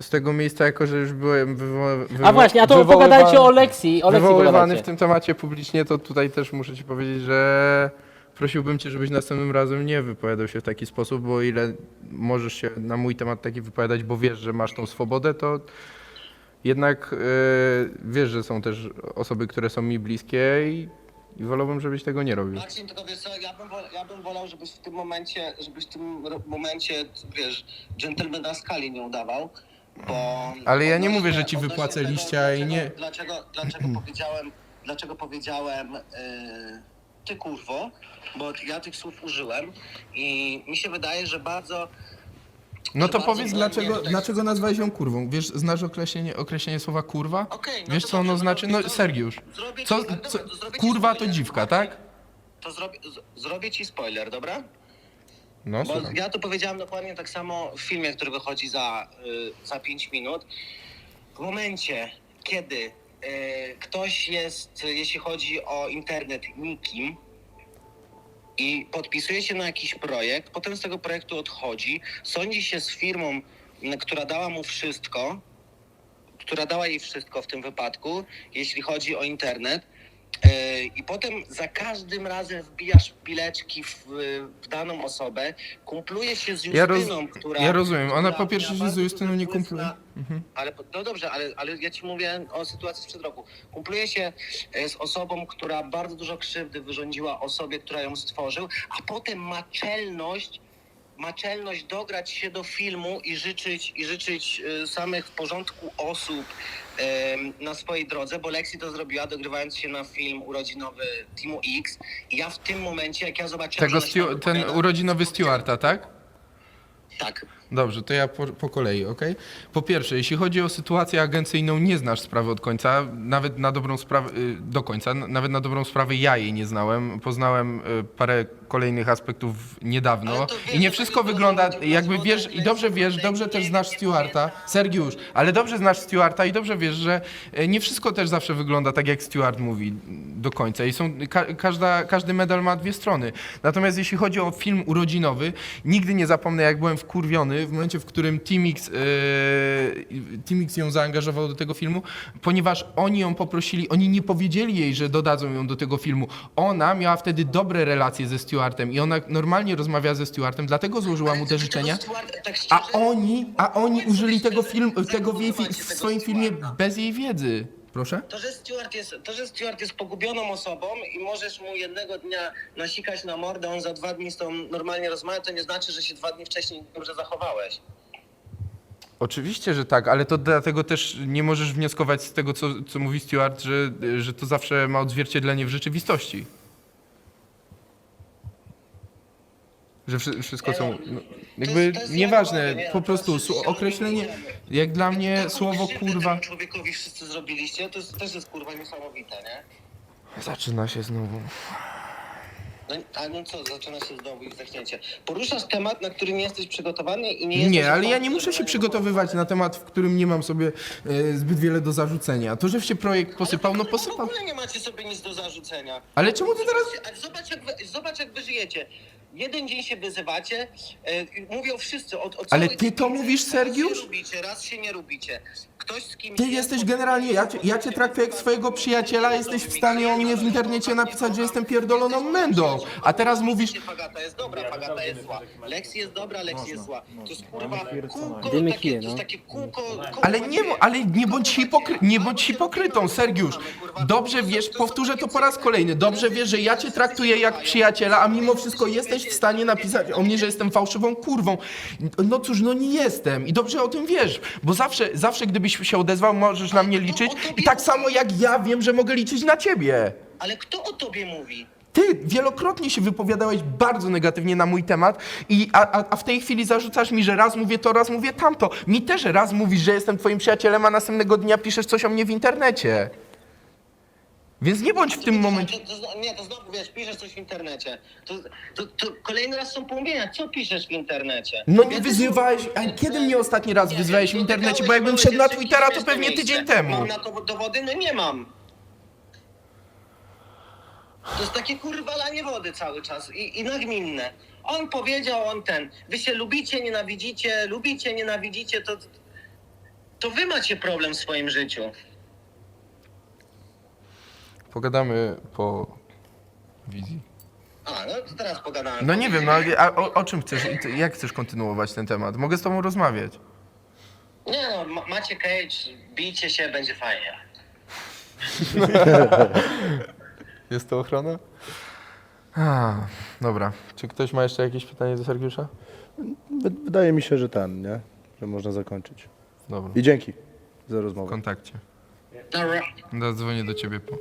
z tego miejsca, jako że już byłem wywo- wywo- A właśnie, a to wywoływany- pogadajcie o Lexi. O Lexi wywoływany pogadajcie. w tym temacie publicznie, to tutaj też muszę ci powiedzieć, że prosiłbym cię, żebyś następnym razem nie wypowiadał się w taki sposób, bo o ile możesz się na mój temat taki wypowiadać, bo wiesz, że masz tą swobodę, to jednak e, wiesz, że są też osoby, które są mi bliskie i, i wolałbym, żebyś tego nie robił. Marcin, tylko wiesz co, ja bym, wolał, ja bym wolał, żebyś w tym momencie, żebyś w tym ro- momencie, wiesz, dżentelmena skali nie udawał, bo... Ale ja nie odnośnie- mówię, że ci odnośnie wypłacę tego, liścia i nie- Dlaczego, dlaczego powiedziałem, dlaczego powiedziałem yy, ty kurwo, bo ja tych słów użyłem i mi się wydaje, że bardzo... No to bardzo powiedz, dlaczego, dlaczego nazwałeś ją kurwą? Wiesz, znasz określenie, określenie słowa kurwa? Okej, no Wiesz, to co ono dobrze, znaczy? No, to- Sergiusz. Zrobię Co, ci, dobra, co, to zrobię ci kurwa to spoiler. dziwka, tak? To zrobię, z- zrobię ci spoiler, dobra? No, Bo słucham. ja to powiedziałem dokładnie tak samo w filmie, który wychodzi za, y, za 5 minut. W momencie, kiedy y, ktoś jest, y, jeśli chodzi o internet, nikim i podpisuje się na jakiś projekt, potem z tego projektu odchodzi, sądzi się z firmą, która dała mu wszystko, która dała jej wszystko w tym wypadku, jeśli chodzi o internet. Yy, I potem za każdym razem wbijasz pileczki w, w daną osobę, kumpluje się z Ja roz- Justyną, która... ja rozumiem. Ona która po pierwsze miała się z bardzo Justyną nie kumpluje. na- Mhm. Ale po- no dobrze, ale, ale ja ci mówię o sytuacji sprzed roku. Kumpluje się e, z osobą, która bardzo dużo krzywdy wyrządziła osobie, która ją stworzył, a potem ma czelność, ma czelność dograć się do filmu i życzyć, i życzyć e, samych w porządku osób na swojej drodze, bo Lexi to zrobiła, dogrywając się na film urodzinowy Teamu X. I ja w tym momencie, jak ja zobaczyłem... Tego Stu- ten urodzinowy Stewarta, tak? Tak. Dobrze, to ja po, po kolei, ok? Po pierwsze, jeśli chodzi o sytuację agencyjną, nie znasz sprawy od końca, nawet na dobrą sprawę, y, do końca, nawet na dobrą sprawę ja jej nie znałem. Poznałem y, parę kolejnych aspektów niedawno i nie wszystko wygląda, jakby wiesz, i dobrze wiesz, dobrze też znasz Stewarta. Sergiusz, ale dobrze znasz Stewarta i dobrze wiesz, że y, nie wszystko też zawsze wygląda tak, jak Stewart mówi do końca i są, ka, każda, każdy medal ma dwie strony. Natomiast jeśli chodzi o film urodzinowy, nigdy nie zapomnę, jak byłem wkurwiony w momencie, w którym Timix, yy, Timix ją zaangażował do tego filmu, ponieważ oni ją poprosili, oni nie powiedzieli jej, że dodadzą ją do tego filmu. Ona miała wtedy dobre relacje ze Stewartem i ona normalnie rozmawiała ze Stewartem, dlatego złożyła mu te życzenia. Tak A oni, a oni użyli tego film, tego w, jej, fi- w swoim filmie bez jej wiedzy. Proszę? To że, Stewart jest, to, że Stewart jest pogubioną osobą i możesz mu jednego dnia nasikać na mordę, on za dwa dni z tą normalnie rozmawia, to nie znaczy, że się dwa dni wcześniej dobrze zachowałeś. Oczywiście, że tak, ale to dlatego też nie możesz wnioskować z tego, co, co mówi Stewart, że, że to zawsze ma odzwierciedlenie w rzeczywistości. Że wszy- wszystko są. No, jakby to jest nieważne, nie? po To prostu jest- su- się określenie. nie Jak dla mnie Taką słowo krzywdę kurwa. temu człowiekowi wszyscy zrobiliście, to jest, też jest kurwa niesamowite, nie? Zaczyna się znowu. No, a no co, zaczyna się znowu ich zachnięcie. Poruszasz temat, na który nie jesteś przygotowany i nie jesteś... Nie, ale ja nie muszę się przygotowywać na temat, w którym nie mam sobie e, zbyt wiele do zarzucenia. To, że się projekt posypał, no w ogóle- posypał. W ogóle nie macie sobie nic do zarzucenia. Ale czemu ty teraz Ale zobacz jak, wy, zobacz, jak wy żyjecie. Jeden dzień się wyzywacie, e, mówią wszyscy o, o Ale całej ty to mówisz, Raz Sergiusz? się lubicie, raz się nie lubicie. Ktoś z kimś Ty jest, jesteś generalnie, ja cię, ja cię traktuję jak swojego przyjaciela, jesteś w stanie o mnie w internecie napisać, że jestem pierdoloną mędą. A teraz mówisz, Fagata jest dobra, Fagata jest zła. Lexi jest dobra, Lexi jest zła. To jest kurwa kółko, Dymy takie, kije, to jest no. takie kółko... kółko ale nie, ale nie bądź, hipokry, nie bądź hipokrytą, Sergiusz. Dobrze wiesz, powtórzę to po raz kolejny, dobrze wiesz, że ja cię traktuję jak przyjaciela, a mimo wszystko jesteś w stanie napisać o mnie, że jestem fałszywą kurwą. No cóż, no nie jestem i dobrze o tym wiesz, bo zawsze, zawsze gdybyś się odezwał, możesz na mnie liczyć i tak samo jak ja wiem, że mogę liczyć na ciebie. Ale kto o tobie mówi? Ty wielokrotnie się wypowiadałeś bardzo negatywnie na mój temat, i, a, a, a w tej chwili zarzucasz mi, że raz mówię to, raz mówię tamto. Mi też raz mówisz, że jestem twoim przyjacielem, a następnego dnia piszesz coś o mnie w internecie. Więc nie bądź w tym momencie. To, to, nie, to znowu wiesz, piszesz coś w internecie. To, to, to kolejny raz są pomówienia. Co piszesz w internecie? No nie wyzywałeś. A kiedy mnie ostatni raz wyzywałeś w internecie? Bo jakbym wszedł na Twittera, to pewnie tydzień temu. Mam na to dowody? No nie mam. To jest takie kurwa lanie wody cały czas i, i nagminne. On powiedział, on ten. Wy się lubicie, nienawidzicie, lubicie, nienawidzicie, to... to wy macie problem w swoim życiu. Pogadamy po wizji. A, no to teraz pogadałem. No nie wiem, no ale a o, o czym chcesz, i ty- jak chcesz kontynuować ten temat? Mogę z tobą rozmawiać. Nie no, ma- macie cage, bijcie się, będzie fajnie. Jest to ochrona? A, dobra. Czy ktoś ma jeszcze jakieś pytanie do Sergiusza? Wy- Wydaje mi się, że ten, nie? Że można zakończyć. Dobra. I dzięki za W rozmowę. kontakcie. Dobra. Zadzwonię do ciebie po.